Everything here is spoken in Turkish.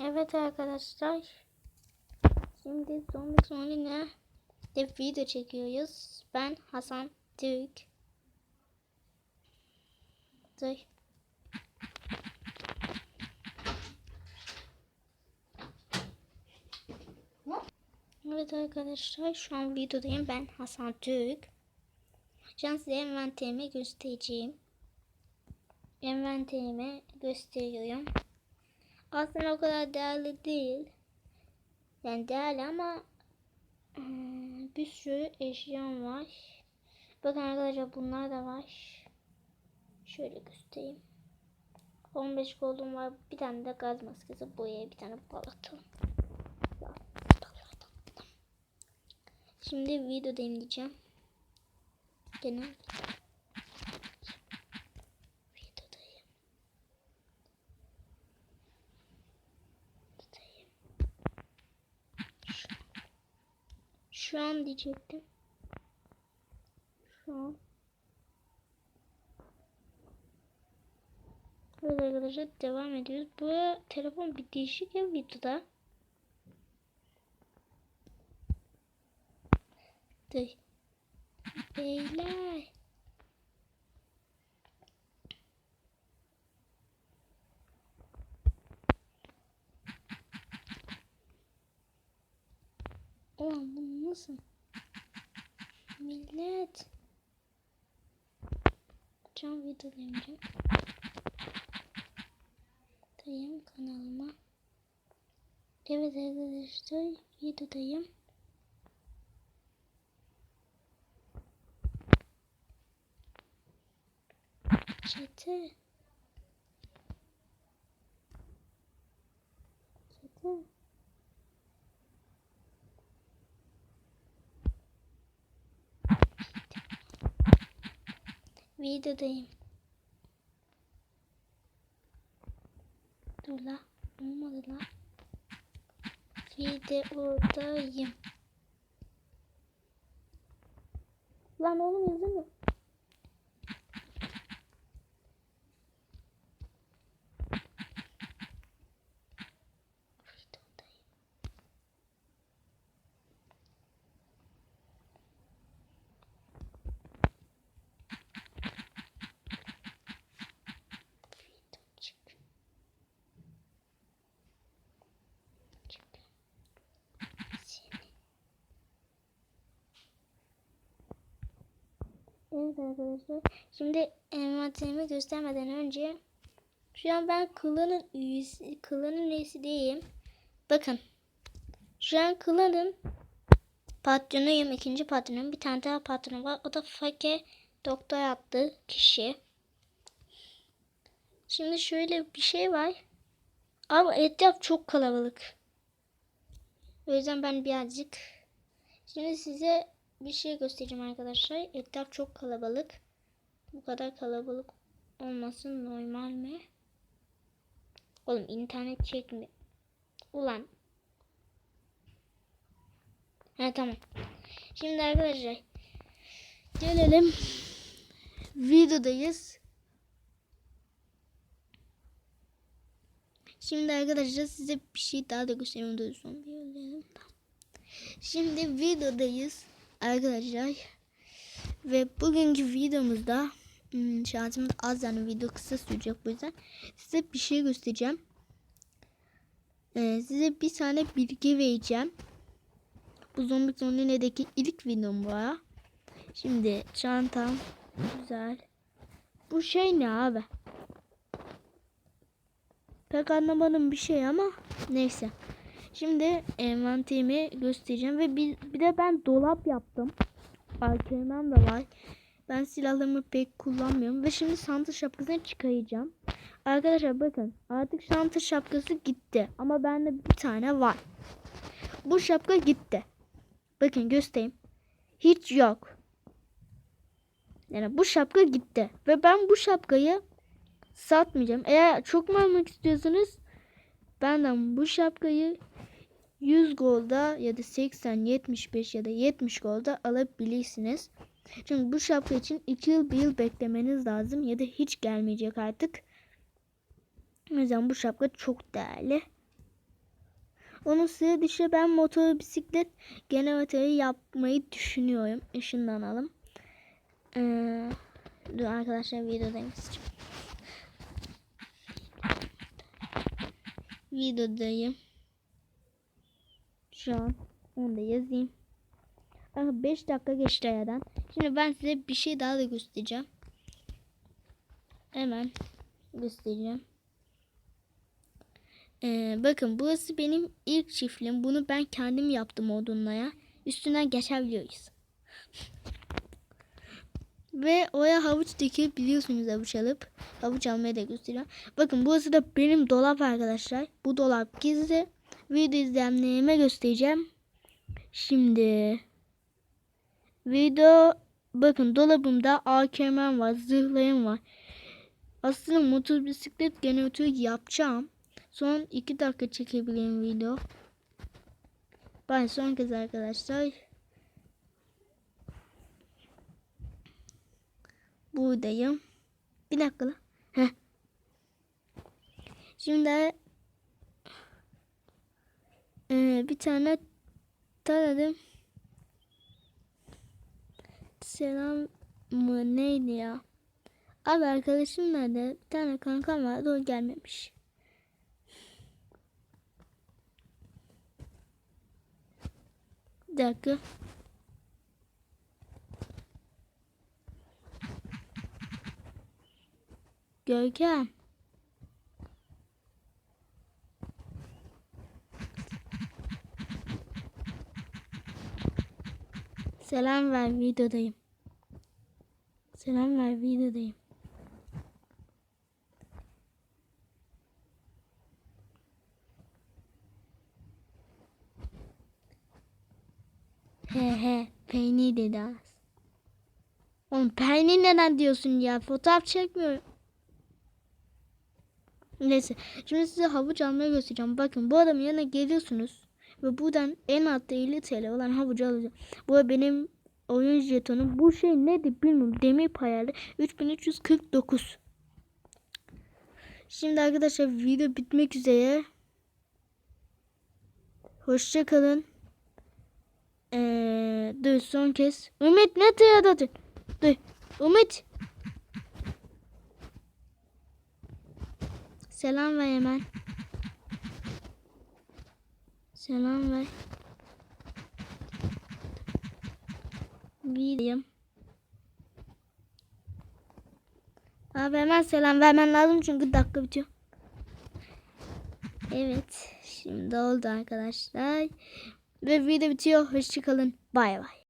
Evet arkadaşlar. Şimdi zombi zombine de video çekiyoruz. Ben Hasan Türk. Dur. Evet arkadaşlar şu an videodayım. Ben Hasan Türk. Şu an size envanterimi göstereceğim. Envanterimi gösteriyorum. Aslında o kadar değerli değil. Yani değerli ama hmm, bir sürü eşyam var. Bakın arkadaşlar bunlar da var. Şöyle göstereyim. 15 gold'um var. Bir tane de gaz maskesi. Buraya bir tane balata. Şimdi videodayım diyeceğim. Gene videodayım. Videodayım. Şu, şu an diyecektim. Şu an. Evet arkadaşlar devam ediyoruz. Bu telefon bir değişik ya videoda. Dur. Beyler. Ulan nasıl? Millet. Can videodayım. Dayım kanalıma. Evet arkadaşlar videodayım. Çete. Çete. Videodayım. Dur la. Olmadı la. Videodayım. Lan oğlum yazamıyor. Evet arkadaşlar. Şimdi envanterimi göstermeden önce şu an ben klanın üyesi, klanın üyesi değilim. Bakın. Şu an klanın patronuyum. ikinci patronum. Bir tane daha patronum var. O da fakir doktor yaptığı kişi. Şimdi şöyle bir şey var. Ama etraf çok kalabalık. O yüzden ben birazcık şimdi size bir şey göstereceğim arkadaşlar. Etraf çok kalabalık. Bu kadar kalabalık olması normal mi? Oğlum internet çekmi. Ulan. Ha tamam. Şimdi arkadaşlar gelelim videodayız. Şimdi arkadaşlar size bir şey daha da göstereyim. Şimdi videodayız arkadaşlar. Ve bugünkü videomuzda hmm, şansımız az yani video kısa sürecek bu yüzden size bir şey göstereceğim. Ee, size bir tane bilgi vereceğim. Bu zombi zombine'deki ilk videom bu ha. Şimdi çantam güzel. Bu şey ne abi? Pek anlamadım bir şey ama neyse. Şimdi envanterimi göstereceğim ve bir, bir de ben dolap yaptım. AKM'm de var. Ben silahlarımı pek kullanmıyorum ve şimdi Santa şapkasını çıkaracağım. Arkadaşlar bakın artık Santa şapkası gitti ama bende bir tane var. Bu şapka gitti. Bakın göstereyim. Hiç yok. Yani bu şapka gitti ve ben bu şapkayı satmayacağım. Eğer çok mu almak istiyorsanız benden bu şapkayı 100 golda ya da 80, 75 ya da 70 golda alabilirsiniz. Çünkü bu şapka için 2 yıl 1 yıl beklemeniz lazım ya da hiç gelmeyecek artık. O yüzden bu şapka çok değerli. Onun sıra dışı ben motor bisiklet generatörü yapmayı düşünüyorum. Işınlanalım. Ee, dur arkadaşlar videodayım. Videodayım. Şu an onu da yazayım. 5 dakika geçti aradan. Şimdi ben size bir şey daha da göstereceğim. Hemen göstereceğim. Ee, bakın burası benim ilk çiftliğim. Bunu ben kendim yaptım odunlaya. Üstünden geçebiliyoruz. Ve oraya havuç dikebiliyorsunuz havuç alıp. Havuç almaya da gösteriyorum. Bakın burası da benim dolap arkadaşlar. Bu dolap gizli. Video izleyenlerime göstereceğim. Şimdi video bakın dolabımda AKM'm var, zırhlarım var. Aslında motor bisiklet generatörü yapacağım. Son 2 dakika çekebileyim video. Ben son kez arkadaşlar. Buradayım. Bir dakika. Heh. Şimdi ee, bir tane taradım. Selam mı neydi ya? Abi arkadaşım nerede? Bir tane kankam vardı o gelmemiş. Bir dakika. Görkem. Selam ver videodayım. Selam ver videodayım. He he peynir dedi az. Oğlum peynir neden diyorsun ya? Fotoğraf çekmiyor. Neyse. Şimdi size havuç almayı göstereceğim. Bakın bu adamın yanına geliyorsunuz. Ve buradan en altta 50 TL olan havucu alacağım. Bu benim oyun jetonum. Bu şey nedir bilmiyorum. Demir payarlı. 3349. Şimdi arkadaşlar video bitmek üzere. Hoşça kalın. Ee, dur son kez. Ümit ne tıyadadın? Dur. Ümit. Selam ver hemen. Selam ver. Videom. Abi hemen selam vermen lazım çünkü dakika bitiyor. Evet. Şimdi oldu arkadaşlar. Ve video bitiyor. Hoşçakalın. Bay bay.